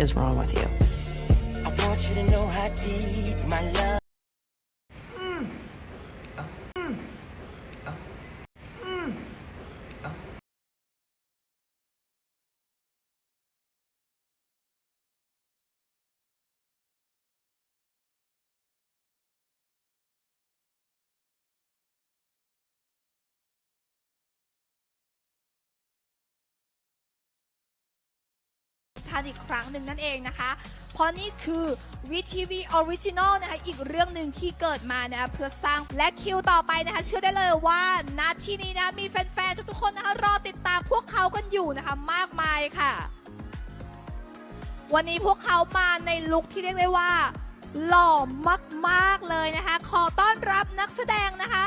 is wrong with you? I want you to know how deep my love. ท่านอีกครั้งหนึ่งนั่นเองนะคะ เพราะนี่คือ VTV Original นะคะอีกเรื่องหนึ่งที่เกิดมานะคะเพื่อสร้างและคิวต่อไปนะคะเชื่อได้เลยว่าณที่นี้นะมีแฟนๆทุกๆคนนะคะรอติดตามพวกเขากันอยู่นะคะมากมายค่ะ วันนี้พวกเขามาในลุคที่เรียกได้ว่า หล่อมากๆเลยนะคะ ขอต้อนรับนักแสดงนะคะ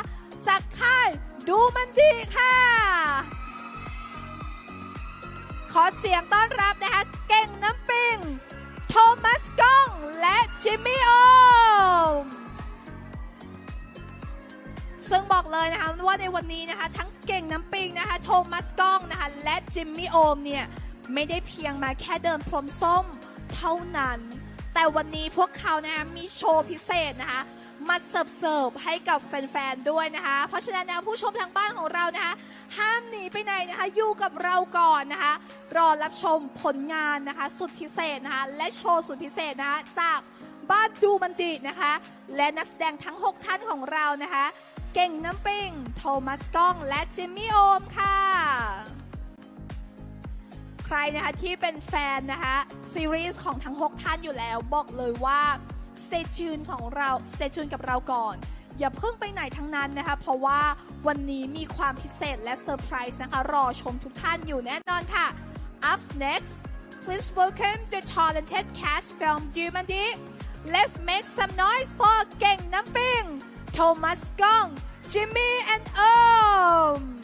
จากค่ายดูมันดีค่ะ ขอเสียงต้อนรับนะคะ เก่งน้ำปิง โทมัสก้อง และจิมมี่โอมซึ่งบอกเลยนะคะว่าในวันนี้นะคะทั้งเก่งน้ำปิงนะคะโทมัสก้องนะคะและจิมมี่โอมเนี่ยไม่ได้เพียงมาแค่เดินพรมส้มเท่านั้น แต่วันนี้พวกเขานะคะมีโชว์พิเศษนะคะ มาเสิร์ฟเสิร์ฟให้กับแฟนๆด้วยนะคะ เพราะฉะนั้นนะผู้ชมทางบ้านของเรานะคะ ห้ามหนีไปไหนนะคะ อยู่กับเราก่อนนะคะ รอรับชมผลงานนะคะ สุดพิเศษนะคะ และโชว์สุดพิเศษนะคะจากบ้านดูมันดีนะคะ และนักแสดงทั้ง 6 ท่านของเรานะคะ เก่งน้ำปิงโทมัสก้อง และจิมมี่โอมค่ะ ใครนะคะที่เป็นแฟนนะคะซีรีส์ของทั้ง 6 ท่านอยู่แล้วบอกเลยว่า เซจูนของเราเซจูนกับเราก่อน อย่าเพิ่งไปไหนทั้งนั้นนะคะ เพราะว่าวันนี้มีความพิเศษและเซอร์ไพรส์นะคะ รอชมทุกท่านอยู่แน่นอนค่ะ Up next please welcome the talented cast from Germany let's make some noise for เก่งน้ำปิง Thomas Gong Jimmy and Om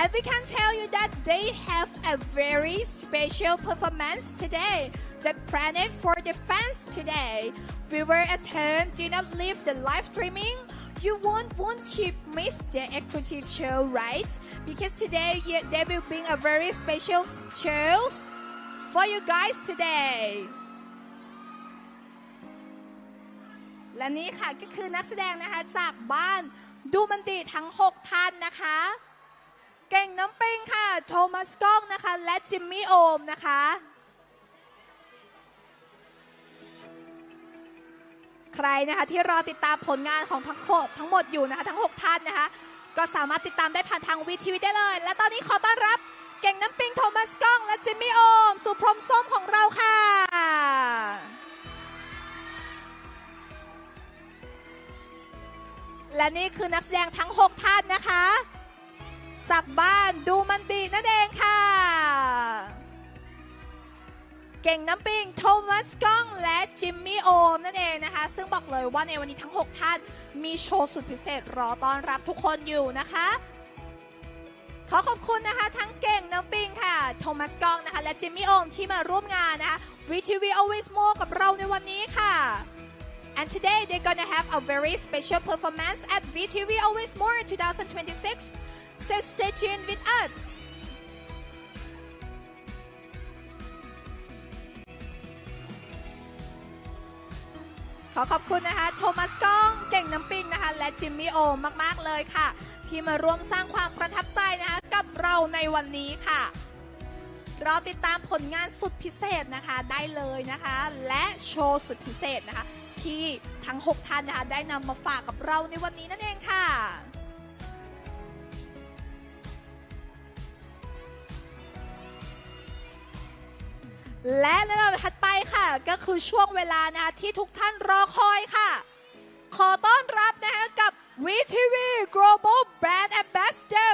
And we can tell you that they have a very special performance today. The planet for the fans today. Viewers at home do not leave the live streaming. You won't want to miss the exclusive show, right? Because today you- they will bring a very special shows for you guys today. และนี่ค่ะก็คือนักแสดงนะคะจากบ้านดูมันดีทั้ง 6 ท่านนะคะ เก่งน้ำปิงค่ะ โทมัสก้องนะคะ และจิมมี่โอมนะคะใครนะคะที่รอติดตามผลงานของทั้งโคทั้งหมดอยู่นะคะทั้ง 6 ท่านนะคะ ก็สามารถติดตามได้ผ่านทางวีทีวีได้เลย และตอนนี้ขอต้อนรับเก่งน้ำปิงโทมัสก้อง และจิมมี่โอมสู่พรมส้มของเราค่ะ และนี่คือนักแสดงทั้ง 6 ท่านนะคะ จากบ้านดูมันดีนั่นเองค่ะ เก่งน้ำปิงโทมัสก้องและจิมมี่โอมนั่นเองนะคะ ซึ่งบอกเลยว่าในวันนี้ทั้ง 6 ท่านมีโชว์สุดพิเศษรอต้อนรับทุกคนอยู่นะคะขอขอบคุณนะคะ ทั้งเก่งน้ำปิงค่ะ โทมัสก้องนะคะ และจิมมี่โอมที่มาร่วมงานนะคะ VTV Always More กับเราในวันนี้ค่ะ And today they're gonna have a very special performance at VTV Always More 2026. So stay tuned with us. ขอขอบคุณนะคะโทมัสก้องเก่งน้ำปิงนะคะ และจิมมี่โอมมากๆเลยค่ะ ที่มาร่วมสร้างความประทับใจนะคะ กับเราในวันนี้ค่ะรอติดตามผลงานสุดพิเศษนะคะได้เลยนะคะ และโชว์สุดพิเศษนะคะ ที่ทั้ง 6 ท่านนะคะได้นำมาฝากกับเราในวันนี้นั่นเองค่ะ และในลำดับถัดไปค่ะ ก็คือช่วงเวลานะคะที่ทุกท่านรอคอยค่ะ ขอต้อนรับนะคะกับ VTV Global Brand Ambassador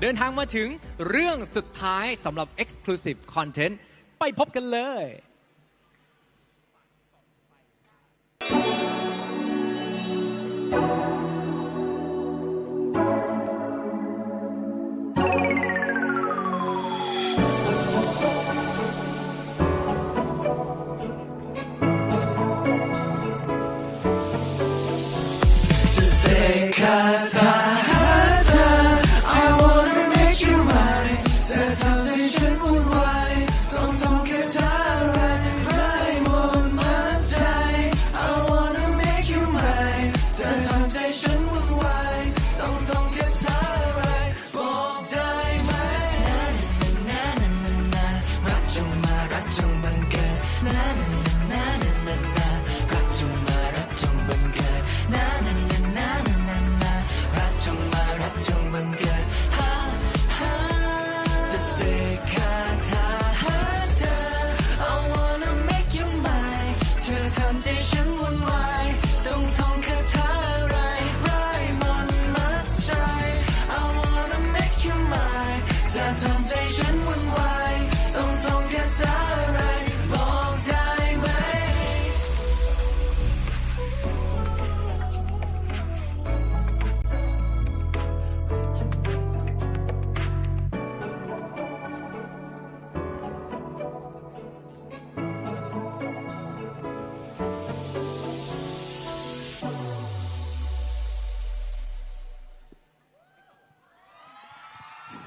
เดินทางมาถึงเรื่องสุดท้ายสำหรับ Exclusive Content ไปพบกันเลย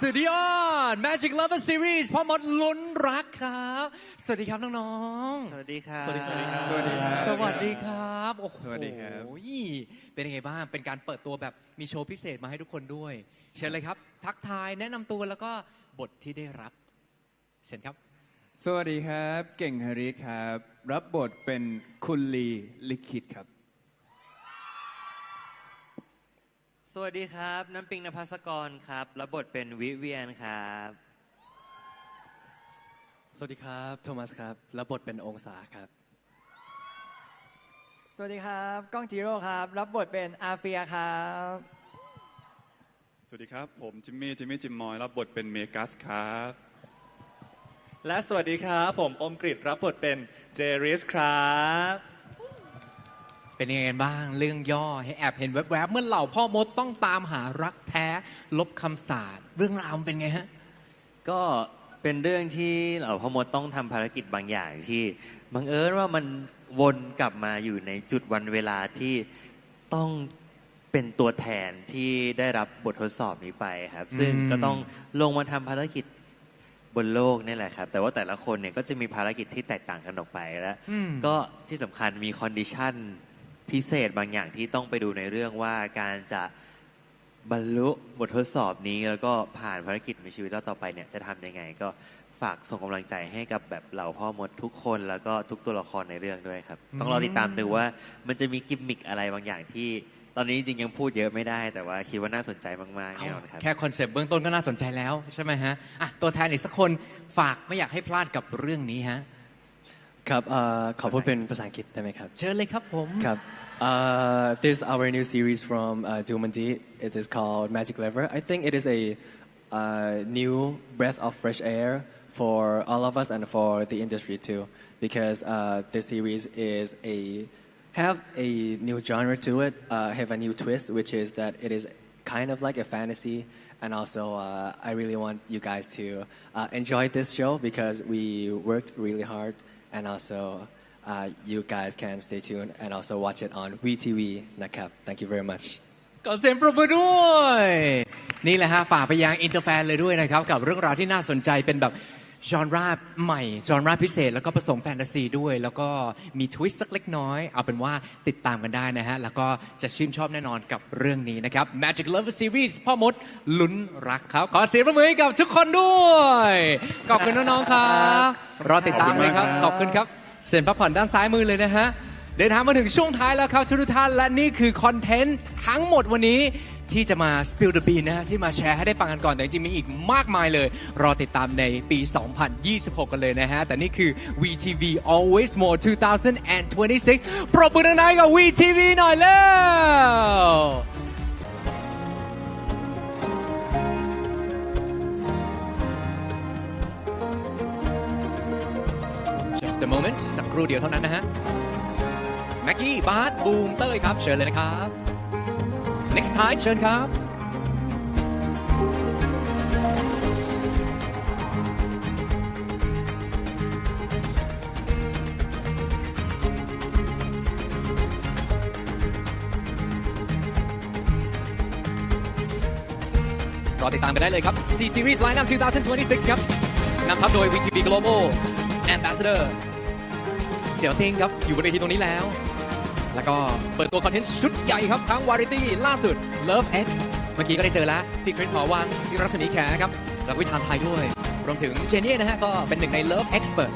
สุดยอด Magic Lover Series พ่อมดลุ้นรักครับ สวัสดีครับน้องๆ สวัสดีครับ สวัสดีครับ สวัสดีครับ สวัสดีครับ โอ้โห สวัสดีครับ เป็นยังไงบ้าง เป็นการเปิดตัวแบบมีโชว์พิเศษมาให้ทุกคนด้วย เชิญเลยครับ ทักทายแนะนำตัวแล้วก็บทที่ได้รับ เชิญครับ สวัสดีครับ เก่งฮาริสครับ รับบทเป็นคุณลีลิขิตครับ วัสดีครับ น้ำปิงนภัสกรครับรับบทเป็นวิเวียนครับ สวัสดีครับ โทมัสครับรับบทเป็นองศาครับ สวัสดีครับก้องจีโร่ครับ รับบทเป็นอาเฟียครับ สวัสดีครับ ผมจิมมี่จิมมี่จิมมอยรับบทเป็นเมกัสครับ และสวัสดีครับ ผมอมกริดรับบทเป็นเจริสครับ เป็นยังไงกันบ้างเรื่องย่อให้แอบเห็นแวบๆเมื่อเหล่าพ่อมดต้องตามหารักแท้ ลบคำสาปเรื่องราวมันเป็นไงฮะก็เป็นเรื่องที่เหล่าพ่อมดต้องทำภารกิจบางอย่างที่บังเอิญว่ามันวนกลับมาอยู่ในจุดวันเวลาที่ต้องเป็นตัวแทนที่ได้รับบททดสอบนี้ไปครับ ซึ่งอืมก็ต้องลงมาทำภารกิจบนโลกนี่แหละครับ แต่ว่าแต่ละคนเนี่ยก็จะมีภารกิจที่แตกต่างกันออกไปแล้วอืมก็ที่สำคัญมีคอนดิชัน พิเศษบางอย่างที่ต้องไปดูในเรื่องว่าการจะบรรลุบททดสอบนี้ แล้วก็ผ่านภารกิจในชีวิตเราต่อไปเนี่ยจะทำยังไง ก็ฝากส่งกำลังใจให้กับแบบเหล่าพ่อมดทุกคนแล้วก็ทุกตัวละครในเรื่องด้วยครับ ต้องรอติดตามดูว่ามันจะมีกิมมิคอะไรบางอย่างที่ตอนนี้จริงๆยังพูดเยอะไม่ได้แต่ว่าคิดว่าน่าสนใจมากๆแน่นอนครับแค่คอนเซปต์เบื้องต้นก็น่าสนใจแล้วใช่ไหมฮะอะตัวแทนอีกสักคนฝากไม่อยากให้พลาดกับเรื่องนี้ฮะ ครับเอ่อขอพูดเป็นภาษาอังกฤษได้ไหมครับ เชิญเลยครับผม ครับ uh, this is our new series from uh, Dumandi it is called Magic Lever I think it is a uh, new breath of fresh air for all of us and for the industry too because uh, this series is a have a new genre to it uh, have a new twist which is that it is kind of like a fantasy and also uh, I really want you guys to uh, enjoy this show because we worked really hard and also uh, you guys can stay tuned and also watch it on VTV นะครับ thank you very much ก่อเสียงปรบมือด้วย นี่แหละฮะฝากไปยังอินเตอร์แฟนเลยด้วยนะครับ กับเรื่องราวที่น่าสนใจเป็นแบบ จอนราใหม่จอนราพิเศษ แล้วก็ผสมแฟนตาซีด้วย แล้วก็มีทวิสต์สักเล็กน้อย เอาเป็นว่าติดตามกันได้นะฮะ แล้วก็จะชื่นชอบแน่นอนกับเรื่องนี้นะครับ Magic Lover Series พ่อมดลุ้นรักครับ ขอเสียงปรบมือให้กับทุกคนด้วย ขอบคุณน้อง ๆ ครับรอติดตามเลยครับ ขอบคุณครับเซ็นพักผ่อนด้านซ้ายมือเลยนะฮะเดินทางมาถึงช่วงท้ายแล้วครับทุกท่านและนี่คือคอนเทนต์ทั้งหมดวันนี้ ที่จะมา spill the bean นะฮะที่มาแชร์ให้ได้ฟังกันก่อน แต่จริงๆมีอีกมากมายเลย รอติดตามในปี 2026 กันเลยนะฮะ แต่นี่คือ VTV Always More 2026 ปรบมือดังๆกับ VTV หน่อยแล้ว just a moment สักครู่เดียวเท่านั้นนะฮะ แม็กกี้ บาร์ดบูม เต้ยครับ เชิญเลยนะครับ next time เชิญครับ รอติดตามกันได้เลยครับ C Series Lineup 2026 ครับนำทัพโดย VTV Global Ambassador เสี่ยวติงครับ อยู่บนเวทีตรงนี้แล้ว แล้วก็เปิดตัวคอนเทนต์ชุดใหญ่ครับทั้งวาริตี้ล่าสุด Love X เมื่อกี้ก็ได้เจอแล้วพี่คริสหอวังพี่รัศมีแขครับแล้วก็วิธานไทยด้วย รวมถึงเจเน่นะฮะก็เป็นหนึ่งใน Love Expert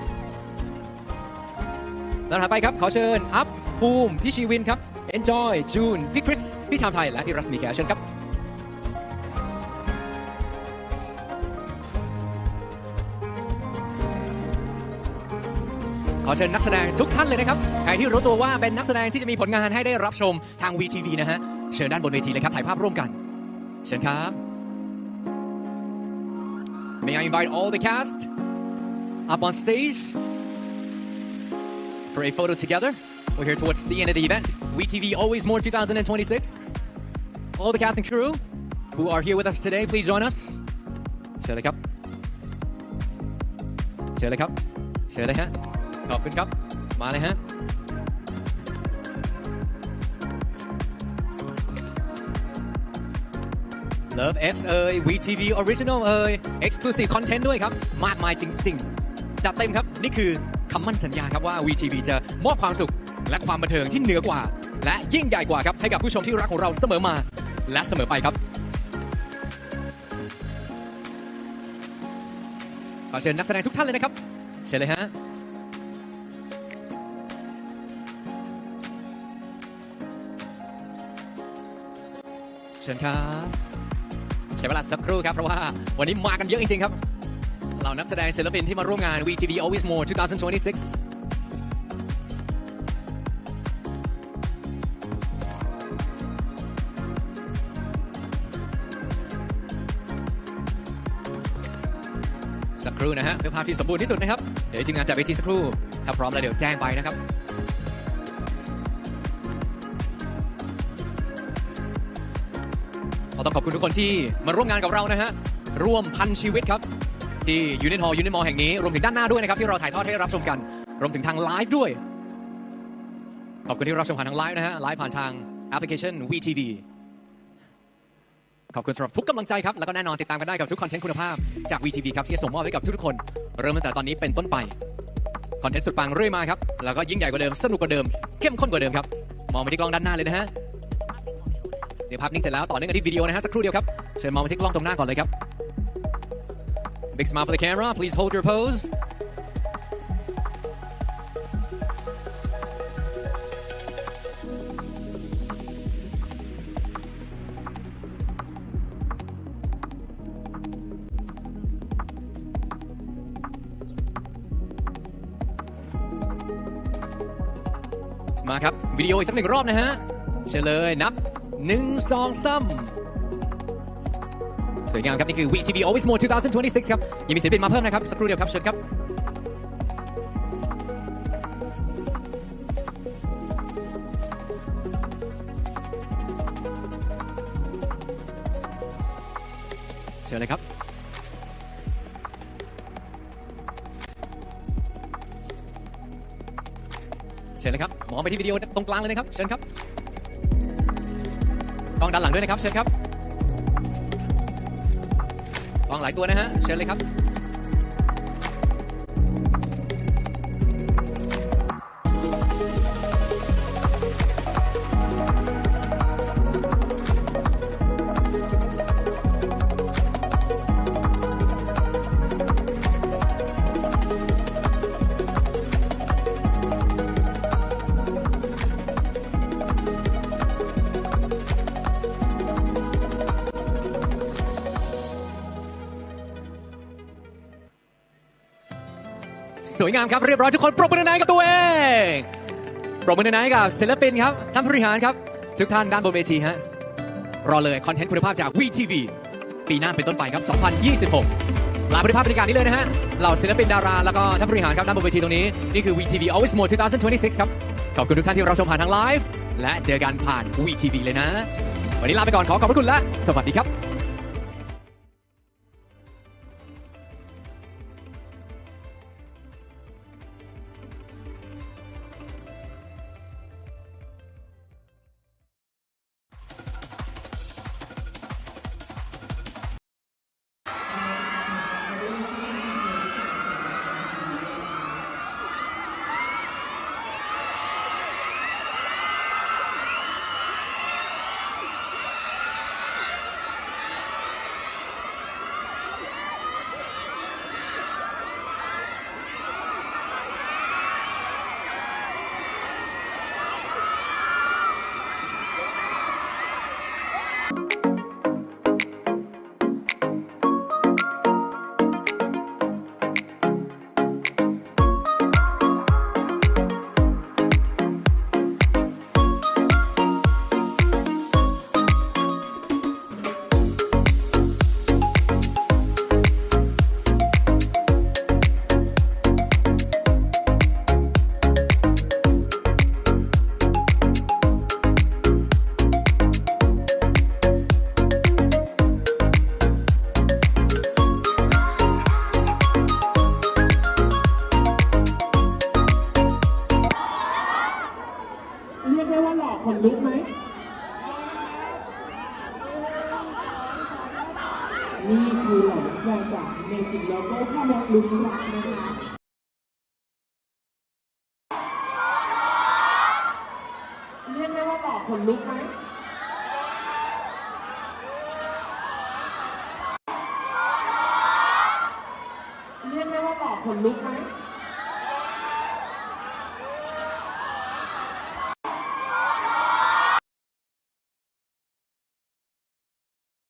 แล้วถัดไปครับ ขอเชิญอัพภูมิพี่ชีวินครับ Enjoy จูนพี่คริสพี่ทามไทยและพี่รัศมีแขเชิญครับ ขอเชิญนักแสดงทุกท่านเลยนะครับ ใครที่รู้ตัวว่าเป็นนักแสดงที่จะมีผลงานให้ได้รับชมทาง VTV นะฮะ เชิญด้านบนเวทีเลยครับ ถ่ายภาพร่วมกัน เชิญครับ May I invite all the cast up on stage for a photo together? We're here towards the end of the event. VTV Always More 2026. All the cast and crew who are here with us today, please join us. เชิญเลยครับ เชิญเลยครับ เชิญเลยฮะ ขอบคุณครับ มาเลยฮะ Love X เอ่ย VTV Original เอ่ย Exclusive Content ด้วยครับ มากมายจริง ๆ จัดเต็มครับ นี่คือคำมั่นสัญญาครับว่า VTV จะมอบความสุข และความบันเทิงที่เหนือกว่า และยิ่งใหญ่กว่าครับ ให้กับผู้ชมที่รักของเราเสมอมา และเสมอไปครับ ขอเชิญนักแสดงทุกท่านเลยนะครับ เชิญเลยฮะ เชิญครับ ใช้เวลาสักครู่ครับ เพราะว่าวันนี้มากันเยอะจริงๆครับ เหล่านักแสดงศิลปินที่มาร่วมงาน VTV Always More 2026สักครู่นะฮะเพื่อภาพที่สมบูรณ์ที่สุดนะครับ เดี๋ยวทีมงานจัดเวทีสักครู่ ถ้าพร้อมแล้วเดี๋ยวแจ้งไปนะครับ ต้องขอบคุณทุกคนที่มาร่วมงานกับเรานะฮะร่วมพันชีวิตครับ ที่ยูนิทอลยูนิมอลแห่งนี้รวมถึงด้านหน้าด้วยนะครับที่เราถ่ายทอดให้รับชมกัน รวมถึงทางไลฟ์ด้วย ขอบคุณที่รับชมผ่านทางไลฟ์นะฮะไลฟ์ผ่านทางแอปพลิเคชัน VTV ขอบคุณสำหรับทุกกำลังใจครับ แล้วก็แน่นอนติดตามกันได้กับทุกคอนเทนต์คุณภาพจาก VTV ครับที่จะส่งมอบให้กับทุกๆคน เริ่มตั้งแต่ตอนนี้เป็นต้นไปคอนเทนต์สุดปังเรื่อยมาครับแล้วก็ยิ่งใหญ่กว่าเดิมสนุกกว่าเดิมเข้มข้นกว่าเดิมครับมองไปที่กล้องด้านหน้าเลยนะฮะ เดี๋ยวภาพนิ่งเสร็จแล้วต่อเนื่องกันที่วิดีโอนะฮะสักครู่เดียวครับเชิญมองไปที่กล้องตรงหน้าก่อนเลยครับ Big smile for the camera please hold your pose มาครับ วิดีโออีกสักหนึ่งรอบนะฮะเชิญเลยนับ หนึ่งสองสามสวยงามครับ นี่คือ VTV Always More 2026 ครับ ยังมีศิลปินมาเพิ่มนะครับ สักครู่เดียวครับ เชิญครับ เชิญเลยครับเชิญเลยครับมองไปที่วิดีโอตรงกลางเลยนะครับ เชิญครับ ด้านหลังด้วยนะครับ เชิญครับวางหลายตัวนะฮะ เชิญเลยครับ วยงามครับเรียบร้อยทุกคนปรบมือหนอยกับตัวเองปรบมือหนอยกับศิลปินครับท่านผู้บริหารครับทุกท่านด้านบนเวทีฮะรอเลยคอนเทนต์คุณภาพจาก VTV ปีหน้าเป็นต้นไปครับ 2026 ลาบริภาพบริการนี้เลยนะฮะเหล่าศิลปินดาราแล้วก็ท่านผู้บริหารครับด้านบนเวทีตรงนี้ นี่คือ VTV Always More 2026 ครับ ขอบคุณทุกท่านที่รับชมผ่านทางไลฟ์และเจอกันผ่าน VTV เลยนะ วันนี้ลาไปก่อนขอขอบพระคุณและ สวัสดีครับ เรียกได้ว่าหล่อขนลุกไหมนี่คือเหล่านักแสดงจากเมจิกโลโก้พ่อมดลุงรักนะคะเรียกได้ว่าหล่อขนลุกไหมเรียกได้ว่าหล่อขนลุกไหม